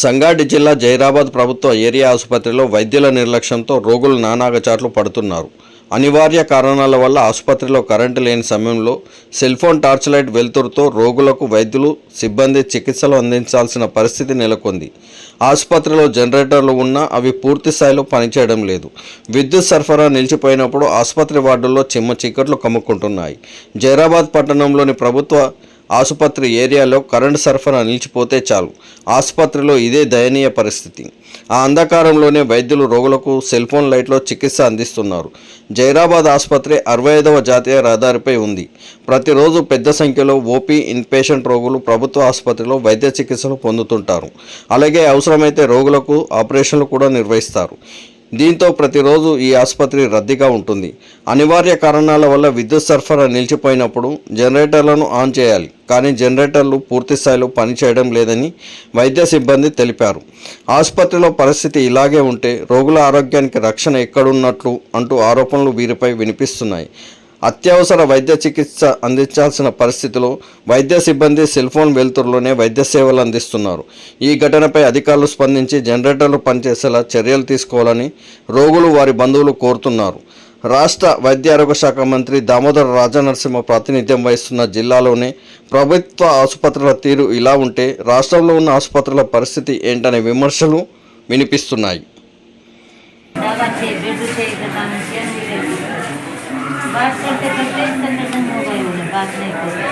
సంగారెడ్డి జిల్లా జైరాబాద్ ప్రభుత్వ ఏరియా ఆసుపత్రిలో వైద్యుల నిర్లక్ష్యంతో రోగులు నానాగచాట్లు పడుతున్నారు. అనివార్య కారణాల వల్ల ఆసుపత్రిలో కరెంటు లేని సమయంలో సెల్ఫోన్ టార్చ్ లైట్ వెలుతురుతో రోగులకు వైద్యులు సిబ్బంది చికిత్సలు అందించాల్సిన పరిస్థితి నెలకొంది. ఆసుపత్రిలో జనరేటర్లు ఉన్నా అవి పూర్తి స్థాయిలో పనిచేయడం లేదు. విద్యుత్ సరఫరా నిలిచిపోయినప్పుడు ఆసుపత్రి వార్డుల్లో చిమ్మ చీకట్లు కమ్ముకుంటున్నాయి. జైరాబాద్ పట్టణంలోని ప్రభుత్వ ఆసుపత్రి ఏరియాలో కరెంటు సరఫరా నిలిచిపోతే చాలు. ఆసుపత్రిలో ఇదే దయనీయ పరిస్థితి. ఆ అంధకారంలోనే వైద్యులు రోగులకు సెల్ ఫోన్ లైట్లో చికిత్స అందిస్తున్నారు. జైరాబాద్ ఆసుపత్రి అరవై ఐదవ జాతీయ రహదారిపై ఉంది. ప్రతిరోజు పెద్ద సంఖ్యలో ఓపీ ఇన్పేషెంట్ రోగులు ప్రభుత్వ ఆసుపత్రిలో వైద్య చికిత్సలు పొందుతుంటారు. అలాగే అవసరమైతే రోగులకు ఆపరేషన్లు కూడా నిర్వహిస్తారు. దీంతో ప్రతిరోజు ఈ ఆసుపత్రి రద్దీగా ఉంటుంది. అనివార్య కారణాల వల్ల విద్యుత్ సరఫరా నిలిచిపోయినప్పుడు జనరేటర్లను ఆన్ చేయాలి. కానీ జనరేటర్లు పూర్తి స్థాయిలో పనిచేయడం లేదని వైద్య సిబ్బంది తెలిపారు. ఆసుపత్రిలో పరిస్థితి ఇలాగే ఉంటే రోగుల ఆరోగ్యానికి రక్షణ ఎక్కడున్నట్లు అంటూ ఆరోపణలు వీరిపై వినిపిస్తున్నాయి. అత్యవసర వైద్య చికిత్స అందించాల్సిన పరిస్థితిలో వైద్య సిబ్బంది సెల్ ఫోన్ వెలుతురులోనే వైద్య సేవలు అందిస్తున్నారు. ఈ ఘటనపై అధికారులు స్పందించి జనరేటర్లు పనిచేసేలా చర్యలు తీసుకోవాలని రోగులు వారి బంధువులు కోరుతున్నారు. రాష్ట్ర వైద్య ఆరోగ్య శాఖ మంత్రి దామోదర రాజనరసింహ ప్రాతినిధ్యం వహిస్తున్న జిల్లాలోనే ప్రభుత్వ ఆసుపత్రుల తీరు ఇలా ఉంటే రాష్ట్రంలో ఉన్న ఆసుపత్రుల పరిస్థితి ఏంటనే విమర్శలు వినిపిస్తున్నాయి. बात करते करते हो गए बात नहीं करते